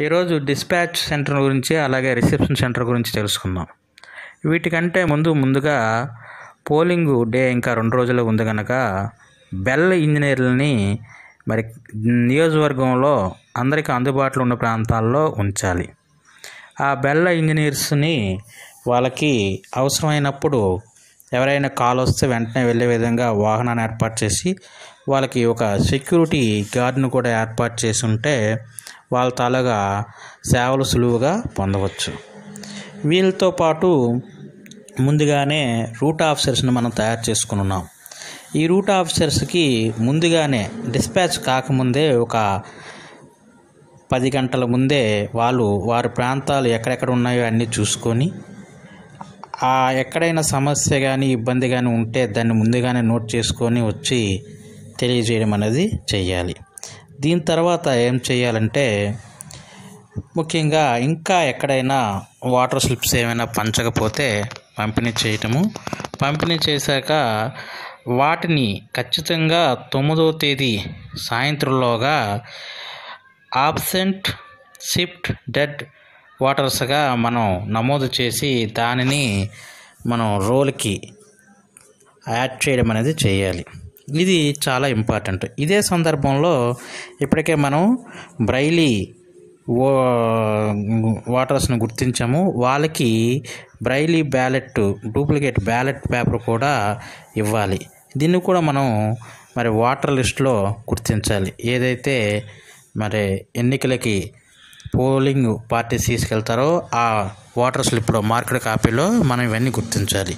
ఈరోజు dispatch centre గురించి అలాగే రిసెప్షన్ సెంటర్ గురించి తెలుసుకుందాం. వీటికంటే ముందు ముందుగా పోలింగ్ డే ఇంకా రెండు రోజులు ఉంది కనుక బెల్ ఇంజనీర్లని మరి నియోజకవర్గంలో అందరికీ అందుబాటులో ఉన్న ప్రాంతాల్లో ఉంచాలి. ఆ బెల్ల ఇంజనీర్స్ని వాళ్ళకి అవసరమైనప్పుడు ఎవరైనా కాల్ వస్తే వెంటనే వెళ్ళే విధంగా వాహనాన్ని ఏర్పాటు చేసి వాళ్ళకి ఒక సెక్యూరిటీ గార్డును కూడా ఏర్పాటు చేసి ఉంటే వాళ్ళ తాలూగా సేవలు సులువుగా పొందవచ్చు. వీళ్ళతో పాటు ముందుగానే రూట్ ఆఫీసర్స్ని మనం తయారు చేసుకున్నాం ఈ రూట్ ఆఫీసర్స్కి ముందుగానే డిస్పాచ్ కాకముందే ఒక పది గంటల ముందే వాళ్ళు వారి ప్రాంతాలు ఎక్కడెక్కడ ఉన్నాయో అన్నీ చూసుకొని ఆ ఎక్కడైనా సమస్య కానీ ఇబ్బంది కానీ ఉంటే దాన్ని ముందుగానే నోట్ చేసుకొని వచ్చి తెలియజేయడం అనేది చేయాలి దీని తర్వాత ఏం చేయాలంటే ముఖ్యంగా ఇంకా ఎక్కడైనా వాటర్ స్లిప్స్ ఏమైనా పంచకపోతే పంపిణీ చేయటము. పంపిణీ చేశాక వాటిని ఖచ్చితంగా తొమ్మిదవ తేదీ సాయంత్రంలోగా ఆబ్సెంట్ షిఫ్ట్ డెడ్ వాటర్స్గా మనం నమోదు చేసి దానిని మనం రోల్కి యాడ్ చేయడం అనేది చేయాలి. ఇది చాలా ఇంపార్టెంట్ ఇదే సందర్భంలో ఇప్పటికే మనం బ్రైలీ ఓ వాటర్స్ని గుర్తించాము. వాళ్ళకి Braille ballot duplicate ballot paper కూడా ఇవ్వాలి. దీన్ని కూడా మనం మరి వాటర్ లిస్ట్లో గుర్తించాలి. ఏదైతే మరి ఎన్నికలకి పోలింగ్ పార్టీస్ తీసుకెళ్తారో ఆ వాటర్ స్లిప్లో మార్కెట్ కాపీలో మనం ఇవన్నీ గుర్తించాలి.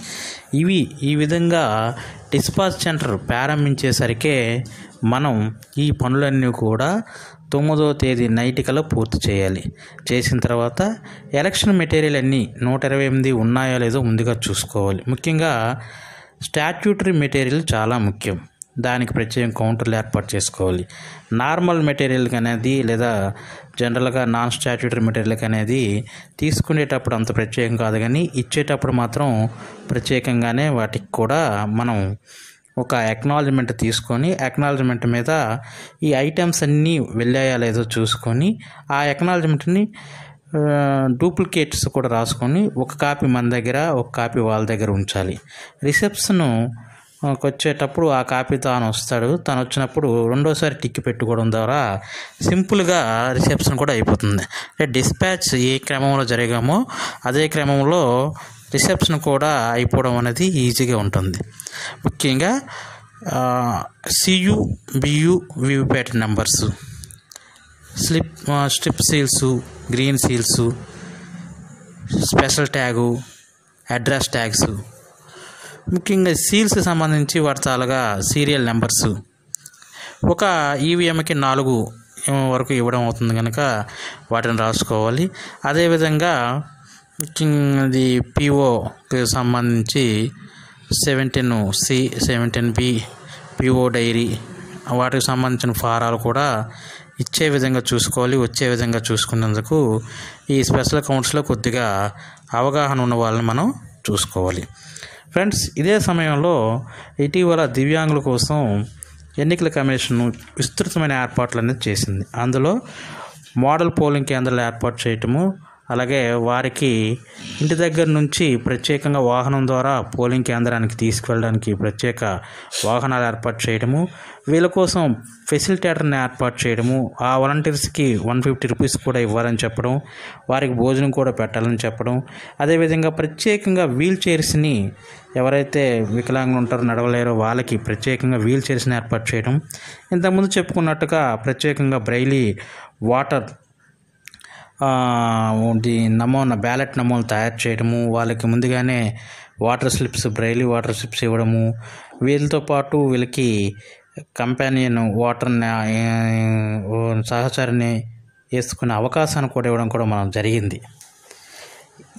ఇవి ఈ విధంగా డిస్పాచ్ సెంటర్ ప్రారంభించేసరికే మనం ఈ పనులన్నీ కూడా తొమ్మిదో తేదీ నైట్ కల్లా పూర్తి చేయాలి. చేసిన తర్వాత ఎలక్షన్ మెటీరియల్ అన్నీ నూట ఇరవై ఎనిమిది ఉన్నాయో లేదో ముందుగా చూసుకోవాలి. ముఖ్యంగా స్టాట్యూటరీ మెటీరియల్ చాలా ముఖ్యం. దానికి ప్రత్యేక కౌంటర్లు ఏర్పాటు చేసుకోవాలి. నార్మల్ మెటీరియల్కి అనేది లేదా జనరల్గా నాన్ స్టాట్యూటరీ మెటీరియల్కి అనేది తీసుకునేటప్పుడు అంత ప్రత్యేకం కాదు కానీ ఇచ్చేటప్పుడు మాత్రం ప్రత్యేకంగానే వాటికి కూడా మనం ఒక ఎక్నాలజ్మెంట్ తీసుకొని ఎక్నాలజ్మెంట్ మీద ఈ ఐటమ్స్ అన్నీ వెళ్ళాయా లేదో చూసుకొని ఆ ఎక్నాలజ్మెంట్ని డూప్లికేట్స్ కూడా రాసుకొని ఒక కాపీ మన దగ్గర ఒక కాపీ వాళ్ళ దగ్గర ఉంచాలి. రిసెప్షన్ వచ్చేటప్పుడు ఆ కాపీ తాను వస్తాడు. తను వచ్చినప్పుడు రెండోసారి టిక్కి పెట్టుకోవడం ద్వారా సింపుల్గా రిసెప్షన్ కూడా అయిపోతుంది. అంటే డిస్పాచ్ ఏ క్రమంలో జరిగామో అదే క్రమంలో రిసెప్షన్ కూడా అయిపోవడం అనేది ఈజీగా ఉంటుంది. ముఖ్యంగా CU BU VVPAT numbers. Slip strip seals green seals special tag address tags. ముఖ్యంగా సీల్స్ సంబంధించి వాటి సీరియల్ నెంబర్స్ ఒక ఈవీఎంకి నాలుగు వరకు ఇవ్వడం అవుతుంది కనుక వాటిని రాసుకోవాలి. అదేవిధంగా ఇది పిఓకి సంబంధించి seventeen C seventeen B PO diary వాటికి సంబంధించిన ఫారాలు కూడా ఇచ్చే విధంగా చూసుకోవాలి. వచ్చే విధంగా చూసుకున్నందుకు ఈ స్పెషల్ అకౌంట్స్లో కొద్దిగా అవగాహన ఉన్న వాళ్ళని మనం చూసుకోవాలి. ఫ్రెండ్స్ ఇదే సమయంలో ఇటీవల దివ్యాంగుల కోసం ఎన్నికల కమిషన్ విస్తృతమైన ఏర్పాట్లు అనేది చేసింది. అందులో మోడల్ పోలింగ్ కేంద్రాలు ఏర్పాటు చేయటము అలాగే వారికి ఇంటి దగ్గర నుంచి ప్రత్యేకంగా వాహనం ద్వారా పోలింగ్ కేంద్రానికి తీసుకువెళ్ళడానికి ప్రత్యేక వాహనాలు ఏర్పాటు చేయడము వీళ్ళ కోసం ఫెసిలిటేటర్ని ఏర్పాటు చేయడము ఆ వాలంటీర్స్కి వన్ ఫిఫ్టీ రూపీస్ కూడా ఇవ్వాలని చెప్పడం వారికి భోజనం కూడా పెట్టాలని చెప్పడం అదేవిధంగా ప్రత్యేకంగా వీల్ చైర్స్ని ఎవరైతే వికలాంగులు ఉంటారో నడవలేరో వాళ్ళకి ప్రత్యేకంగా వీల్ చైర్స్ని ఏర్పాటు చేయడం ఇంతకుముందు చెప్పుకున్నట్టుగా ప్రత్యేకంగా బ్రైలీ వాటర్ నమూనా బ్యాలెట్ నమూనాలు తయారు చేయడము వాళ్ళకి ముందుగానే voter slips Braille voter slips ఇవ్వడము. వీళ్ళతో పాటు వీళ్ళకి కంపానియన్ వాటర్ సహచరిని వేసుకునే అవకాశాన్ని కూడా ఇవ్వడం కూడా మనం జరిగింది.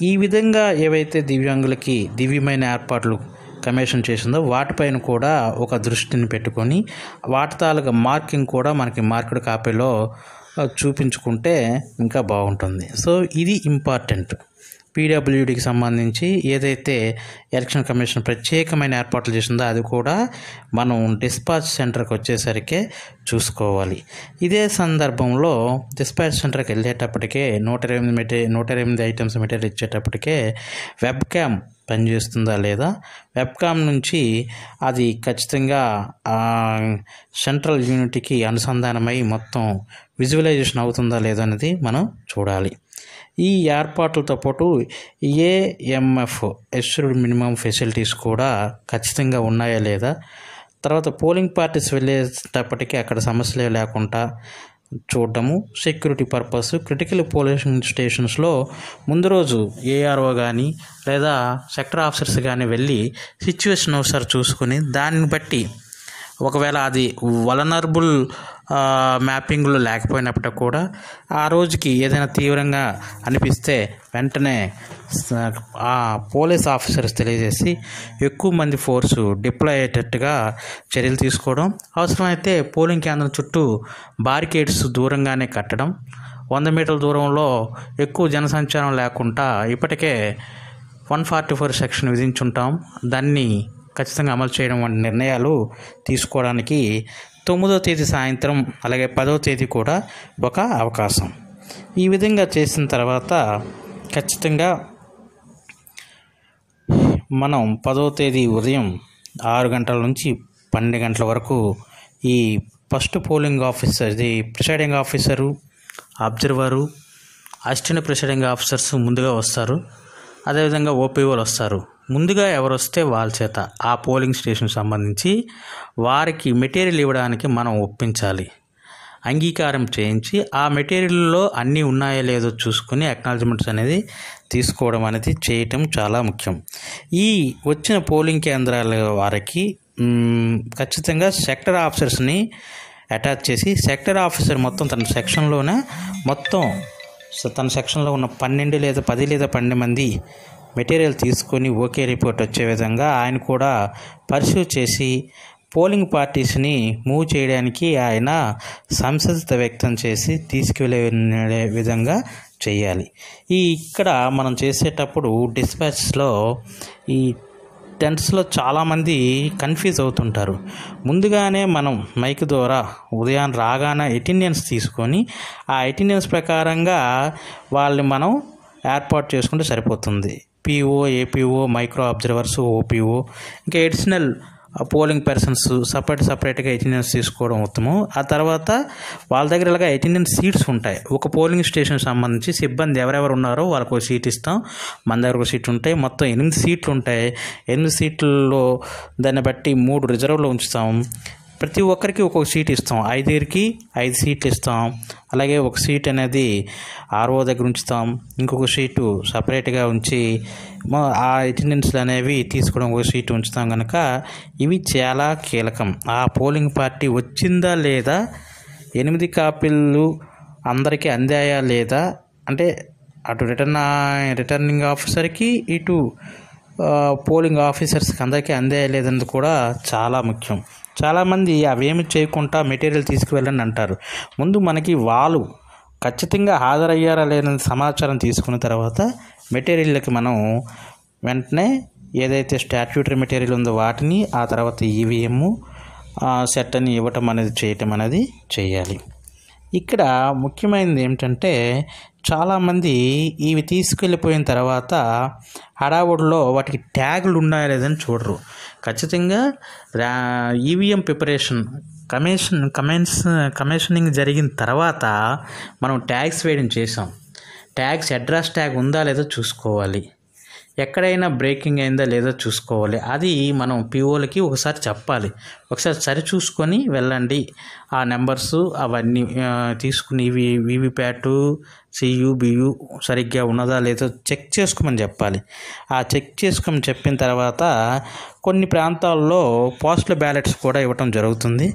ఈ విధంగా ఏవైతే దివ్యాంగులకి దివ్యమైన ఏర్పాట్లు కమిషన్ చేసిందో వాటిపైన కూడా ఒక దృష్టిని పెట్టుకొని వాటి తాలూకా మార్కింగ్ కూడా మనకి మార్కెట్ కాపీలో చూపించుకుంటే ఇంకా బాగుంటుంది. సో ఇది ఇంపార్టెంట్. పీడబ్ల్యూడికి సంబంధించి ఏదైతే ఎలక్షన్ కమిషన్ ప్రత్యేకమైన ఏర్పాట్లు చేసిందో అది కూడా మనం డిస్పాచ్ సెంటర్కి వచ్చేసరికి చూసుకోవాలి. ఇదే సందర్భంలో డిస్పాచ్ సెంటర్కి వెళ్ళేటప్పటికే నూట ఎనిమిది మెటీ నూట ఎనిమిది ఐటమ్స్ మెటీరియల్ ఇచ్చేటప్పటికే వెబ్ క్యామ్ పనిచేస్తుందా లేదా? వెబ్కామ్ నుంచి అది ఖచ్చితంగా సెంట్రల్ యూనిట్కి అనుసంధానమై మొత్తం విజువలైజేషన్ అవుతుందా లేదా అనేది మనం చూడాలి. ఈ ఏర్పాట్లతో పాటు ఏఎంఎఫ్ ఎస్యూర్డ్ మినిమం ఫెసిలిటీస్ కూడా ఖచ్చితంగా ఉన్నాయా లేదా? తర్వాత పోలింగ్ పార్టీస్ వెళ్ళేటప్పటికీ అక్కడ సమస్యలే లేకుండా చూడటము. సెక్యూరిటీ పర్పస్ క్రిటికల్ పోలింగ్ స్టేషన్స్లో ముందు రోజు ఏఆర్ఓ కానీ లేదా సెక్టర్ ఆఫీసర్స్ కానీ వెళ్ళి సిచ్యువేషన్ ఒకసారి చూసుకొని దాన్ని బట్టి ఒకవేళ అది వలనరబుల్ మ్యాపింగ్లు లేకపోయినప్పటికి కూడా ఆ రోజుకి ఏదైనా తీవ్రంగా అనిపిస్తే వెంటనే ఆ పోలీస్ ఆఫీసర్స్ తెలియజేసి ఎక్కువ మంది ఫోర్సు డిప్లాయ్ అయ్యేటట్టుగా చర్యలు తీసుకోవడం. అవసరమైతే పోలింగ్ కేంద్రం చుట్టూ బారికేడ్స్ దూరంగానే కట్టడం. వంద మీటర్ల దూరంలో ఎక్కువ జనసంచారం లేకుండా ఇప్పటికే వన్ ఫార్టీ ఫోర్ సెక్షన్ విధించుంటాం. దాన్ని ఖచ్చితంగా అమలు చేయడం వంటి నిర్ణయాలు తీసుకోవడానికి తొమ్మిదో తేదీ సాయంత్రం అలాగే పదో తేదీ కూడా ఒక అవకాశం. ఈ విధంగా చేసిన తర్వాత ఖచ్చితంగా మనం పదో తేదీ ఉదయం ఆరు గంటల నుంచి పన్నెండు గంటల వరకు ఈ ఫస్ట్ పోలింగ్ ఆఫీసర్ ఇది presiding officer observer assistant presiding officers ముందుగా వస్తారు. అదేవిధంగా ఓపీఓలు వస్తారు. ముందుగా ఎవరు వస్తే వాళ్ళ చేత ఆ పోలింగ్ స్టేషన్ సంబంధించి వారికి మెటీరియల్ ఇవ్వడానికి మనం ఒప్పించాలి. అంగీకారం చేయించి ఆ మెటీరియల్లో అన్నీ ఉన్నాయో లేదో చూసుకుని అక్నాలజ్మెంట్స్ అనేది తీసుకోవడం అనేది చేయటం చాలా ముఖ్యం. ఈ వచ్చిన పోలింగ్ కేంద్రాల వారికి ఖచ్చితంగా సెక్టర్ ఆఫీసర్స్ని అటాచ్ చేసి సెక్టర్ ఆఫీసర్ మొత్తం తన సెక్షన్లోనే మొత్తం తన సెక్షన్లో ఉన్న పన్నెండు లేదా పది లేదా పన్నెండు మంది మెటీరియల్ తీసుకొని ఓకే రిపోర్ట్ వచ్చే విధంగా ఆయన కూడా పర్సూ చేసి పోలింగ్ పార్టీస్ని మూవ్ చేయడానికి ఆయన సంసిద్ధత వ్యక్తం చేసి తీసుకువెళ్ళే విధంగా చేయాలి. ఈ ఇక్కడ మనం చేసేటప్పుడు డిస్పాచ్లో ఈ టెంట్స్లో చాలామంది కన్ఫ్యూజ్ అవుతుంటారు. ముందుగానే మనం మైక్ ద్వారా ఉదయం రాగానే అటెండెన్స్ తీసుకొని ఆ అటెండెన్స్ ప్రకారంగా వాళ్ళని మనం ఏర్పాటు చేసుకుంటే సరిపోతుంది. PO APO micro observers OPO ఇంకా ఎడిషనల్ పోలింగ్ పర్సన్స్ సపరేట్ సపరేట్గా అటెండెన్స్ తీసుకోవడం ఉత్తమం. ఆ తర్వాత వాళ్ళ దగ్గర ఇలాగ అటెండెన్స్ సీట్స్ ఉంటాయి. ఒక పోలింగ్ స్టేషన్ సంబంధించి సిబ్బంది ఎవరెవరు ఉన్నారో వాళ్ళకు ఒక సీట్ ఇస్తాం. మన దగ్గర ఒక సీట్ ఉంటాయి. మొత్తం ఎనిమిది సీట్లు ఉంటాయి. ఎనిమిది సీట్లలో దాన్ని బట్టి మూడు రిజర్వ్లో ఉంచుతాం. ప్రతి ఒక్కరికి ఒక్కొక్క సీట్ ఇస్తాం. ఐదుగురికి ఐదు సీట్లు ఇస్తాం. అలాగే ఒక సీట్ అనేది ఆర్ఓ దగ్గర ఉంచుతాం. ఇంకొక సీటు సపరేట్గా ఉంచి ఆ అటెండెన్స్లు అనేవి తీసుకోవడం ఒక సీటు ఉంచుతాం కనుక ఇవి చాలా కీలకం. ఆ పోలింగ్ పార్టీ వచ్చిందా లేదా ఎనిమిది కాపీలు అందరికీ అందాయా లేదా అంటే అటు రిటర్న్ రిటర్నింగ్ ఆఫీసర్కి ఇటు పోలింగ్ ఆఫీసర్స్కి అందరికీ అందాయా కూడా చాలా ముఖ్యం. చాలామంది అవేమి చేయకుండా మెటీరియల్ తీసుకువెళ్ళండి అంటారు. ముందు మనకి వాళ్ళు ఖచ్చితంగా హాజరయ్యారా లేదని సమాచారం తీసుకున్న తర్వాత మెటీరియల్కి మనం వెంటనే ఏదైతే స్టాట్యూటరీ మెటీరియల్ ఉందో వాటిని ఆ తర్వాత ఈవీఎం సెట్ అని ఇవ్వటం అనేది చేయటం అనేది చేయాలి. ఇక్కడ ముఖ్యమైనది ఏమిటంటే చాలామంది ఇవి తీసుకెళ్ళిపోయిన తర్వాత హడావుడిలో వాటికి ట్యాగులు ఉన్నాయా లేదని చూడరు. ఖచ్చితంగా EVM preparation commission commence commissioning జరిగిన తర్వాత మనం ట్యాగ్స్ వేయడం చేసాం ట్యాగ్స్ అడ్రస్ ట్యాగ్ ఉందా లేదో చూసుకోవాలి. ఎక్కడైనా బ్రేకింగ్ అయిందా లేదో చూసుకోవాలి. అది మనం పిఓలకి ఒకసారి చెప్పాలి. ఒకసారి సరి చూసుకొని వెళ్ళండి. ఆ నెంబర్స్ అవన్నీ తీసుకుని ఇవి వివిప్యాటు సియు బియు సరిగ్గా ఉన్నదా లేదో చెక్ చేసుకోమని చెప్పాలి. ఆ చెక్ చేసుకోమని చెప్పిన తర్వాత కొన్ని ప్రాంతాల్లో పోస్టల్ బ్యాలెట్స్ కూడా ఇవ్వటం జరుగుతుంది.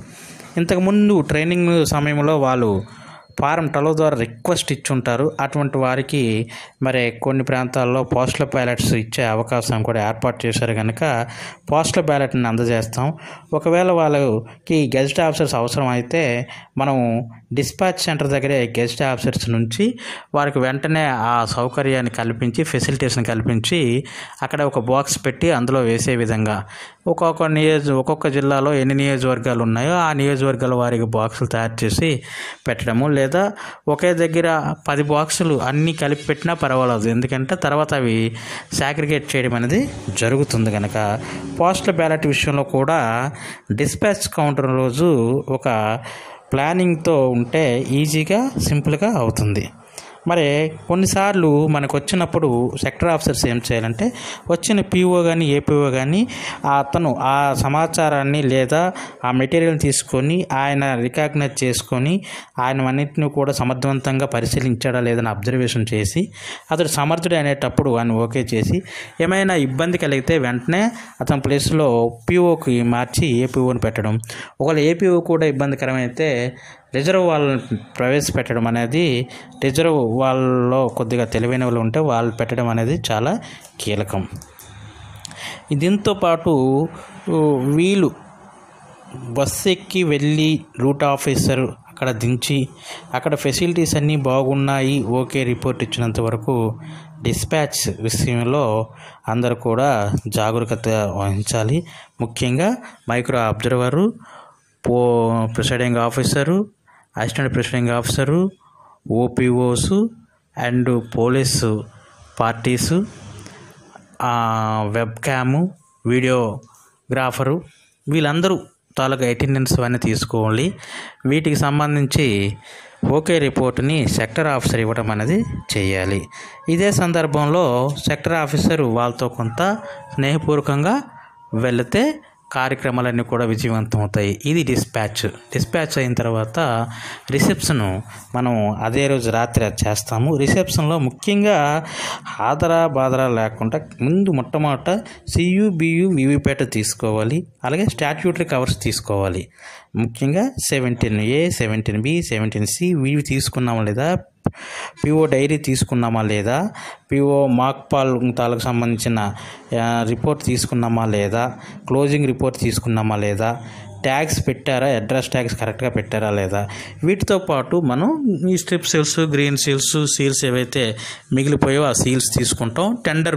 ఇంతకుముందు ట్రైనింగ్ సమయంలో వాళ్ళు ఫారం ట్వెల్వ్ ద్వారా రిక్వెస్ట్ ఇచ్చుంటారు. అటువంటి వారికి మరి కొన్ని ప్రాంతాల్లో పోస్టల్ బ్యాలెట్స్ ఇచ్చే అవకాశం కూడా ఏర్పాటు చేశారు కనుక పోస్టల్ బ్యాలెట్ని అందజేస్తాం. ఒకవేళ వాళ్ళకి గెజిట్ ఆఫీసర్స్ అవసరం అయితే మనం డిస్పాచ్ సెంటర్ దగ్గరే గెజిట్ ఆఫీసర్స్ నుంచి వారికి వెంటనే ఆ సౌకర్యాన్ని కల్పించి ఫెసిలిటీస్ని కల్పించి అక్కడ ఒక బాక్స్ పెట్టి అందులో వేసే విధంగా. ఒక్కొక్క నియోజ ఒక్కొక్క జిల్లాలో ఎన్ని నియోజకవర్గాలు ఉన్నాయో ఆ నియోజకవర్గాల వారికి బాక్సులు తయారు చేసి పెట్టడము లేదా ఒకే దగ్గర పది బాక్సులు అన్నీ కలిపి పెట్టినా పర్వాలేదు. ఎందుకంటే తర్వాత అవి సాగ్రిగేట్ చేయడం అనేది జరుగుతుంది కనుక పోస్టల్ బ్యాలెట్ విషయంలో కూడా డిస్పాచ్ కౌంటర్ రోజు ఒక ప్లానింగ్తో ఉంటే ఈజీగా సింపుల్గా అవుతుంది. మరి కొన్నిసార్లు మనకు వచ్చినప్పుడు సెక్టర్ ఆఫీసర్స్ ఏం చేయాలంటే వచ్చిన పీఓ కానీ ఏపీఓ కానీ అతను ఆ సమాచారాన్ని లేదా ఆ మెటీరియల్ తీసుకొని ఆయన రికాగ్నైజ్ చేసుకొని ఆయన అన్నింటిని కూడా సమర్థవంతంగా పరిశీలించాడా లేదని అబ్జర్వేషన్ చేసి అతడు సమర్థుడు అనేటప్పుడు ఆయన ఓకే చేసి ఏమైనా ఇబ్బంది కలిగితే వెంటనే అతని ప్లేస్లో పీఓకి మార్చి ఏపీఓని పెట్టడం. ఒకవేళ ఏపీఓ కూడా ఇబ్బందికరమైతే రిజర్వ్ వాళ్ళని ప్రవేశపెట్టడం అనేది రిజర్వ్ వాళ్ళలో కొద్దిగా తెలివైన వాళ్ళు ఉంటే వాళ్ళు పెట్టడం అనేది చాలా కీలకం. దీంతో పాటు వీళ్ళు బస్సు ఎక్కి వెళ్ళి రూట్ ఆఫీసర్ అక్కడ దించి అక్కడ ఫెసిలిటీస్ అన్నీ బాగున్నాయి ఓకే రిపోర్ట్ ఇచ్చినంత వరకు డిస్పాచ్ విషయంలో అందరూ కూడా జాగరూకత వహించాలి. ముఖ్యంగా మైక్రో అబ్జర్వరు పో presiding officer assistant presiding officer OPOs and police parties web cam videographer వీళ్ళందరూ తాలూకా అటెండెన్స్ అన్నీ తీసుకోవాలి. వీటికి సంబంధించి ఓకే రిపోర్ట్ని సెక్టర్ ఆఫీసర్ ఇవ్వడం అనేది చేయాలి. ఇదే సందర్భంలో సెక్టర్ ఆఫీసర్ వాళ్ళతో కొంత స్నేహపూర్వకంగా వెళితే కార్యక్రమాలన్నీ కూడా విజయవంతం అవుతాయి ఇది డిస్పాచ్ డిస్పాచ్ అయిన తర్వాత రిసెప్షన్ మనం అదే రోజు రాత్రి చేస్తాము. రిసెప్షన్లో ముఖ్యంగా ఆదరా బాదరా లేకుండా ముందు మొట్టమొదట సియు బియు వివిపేట తీసుకోవాలి. అలాగే స్టాట్యూటరీ కవర్స్ తీసుకోవాలి. ముఖ్యంగా seventeen A seventeen B seventeen C VV తీసుకున్నాం లేదా పిఓ డైరీ తీసుకున్నామా లేదా? పిఓ మాక్ పాల్ తాలకు సంబంధించిన రిపోర్ట్ తీసుకున్నామా లేదా? క్లోజింగ్ రిపోర్ట్ తీసుకున్నామా లేదా? ట్యాగ్స్ పెట్టారా? అడ్రస్ ట్యాగ్స్ కరెక్ట్గా పెట్టారా లేదా? వీటితో పాటు మనం ఈ strip seals green seals seals ఏవైతే మిగిలిపోయావో ఆ సీల్స్ తీసుకుంటాం. టెండర్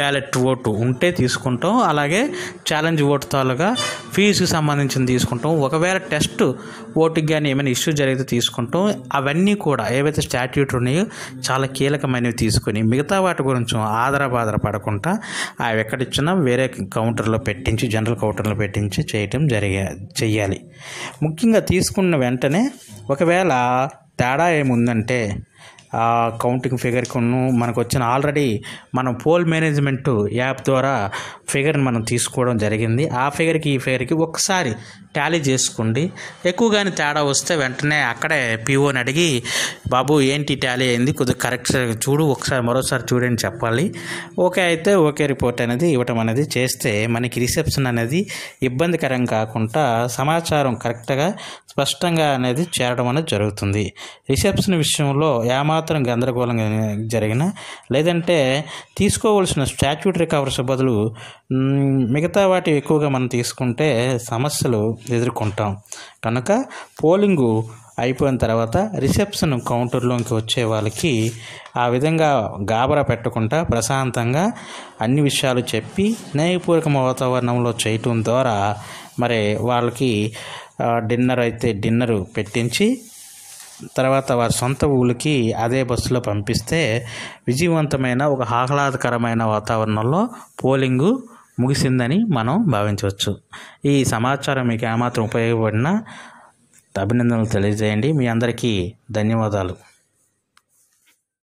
బ్యాలెట్ ఓటు ఉంటే తీసుకుంటాం. అలాగే ఛాలెంజ్ ఓటు తాలుగా ఫీజుకి సంబంధించిన తీసుకుంటాం. ఒకవేళ టెస్ట్ ఓటుకి కానీ ఏమైనా ఇష్యూ జరిగితే తీసుకుంటాం. అవన్నీ కూడా ఏవైతే స్టాట్యూట్ ఉన్నాయో చాలా కీలకమైనవి తీసుకొని మిగతా వాటి గురించి ఆదర పడకుండా అవి ఎక్కడిచ్చినా వేరే కౌంటర్లో పెట్టించి జనరల్ కౌంటర్లో పెట్టించి చేయటం జరిగే చెయ్యాలి. ముఖ్యంగా తీసుకున్న వెంటనే ఒకవేళ తేడా ఏముందంటే కౌంటింగ్ ఫిగర్కును మనకు వచ్చిన ఆల్రెడీ మనం పోల్ మేనేజ్మెంట్ యాప్ ద్వారా ఫిగర్ని మనం తీసుకోవడం జరిగింది. ఆ ఫిగర్కి ఈ ఫిగర్కి ఒకసారి టాలీ చేసుకోండి. ఎక్కువగానే తేడా వస్తే వెంటనే అక్కడే పీఓని అడిగి బాబు ఏంటి టాలీ అయింది? కొద్దిగా కరెక్ట్ చూడు ఒకసారి మరోసారి చూడని చెప్పాలి. ఓకే అయితే ఓకే రిపోర్ట్ అనేది ఇవ్వటం అనేది చేస్తే మనకి రిసెప్షన్ అనేది ఇబ్బందికరం కాకుండా సమాచారం కరెక్ట్గా స్పష్టంగా అనేది చేరడం అనేది జరుగుతుంది. రిసెప్షన్ విషయంలో ఏమాత్రం గందరగోళం జరిగినా లేదంటే తీసుకోవాల్సిన స్టాచ్యూటరీ రికవర్స్ బదులు మిగతా వాటి ఎక్కువగా మనం తీసుకుంటే సమస్యలు ఎదుర్కొంటాం. కనుక పోలింగు అయిపోయిన తర్వాత రిసెప్షన్ కౌంటర్లోకి వచ్చే వాళ్ళకి ఆ విధంగా గాబరా పెట్టకుండా ప్రశాంతంగా అన్ని విషయాలు చెప్పి స్నేహపూర్వక వాతావరణంలో చేయటం ద్వారా మరి వాళ్ళకి డిన్నర్ అయితే డిన్నరు పెట్టించి తర్వాత వారి సొంత ఊళ్ళకి అదే బస్సులో పంపిస్తే విజయవంతమైన ఒక ఆహ్లాదకరమైన వాతావరణంలో పోలింగు ముగిసిందని మనం భావించవచ్చు. ఈ సమాచారం మీకు ఏమాత్రం ఉపయోగపడినా అభినందనలు తెలియజేయండి. మీ అందరికీ ధన్యవాదాలు.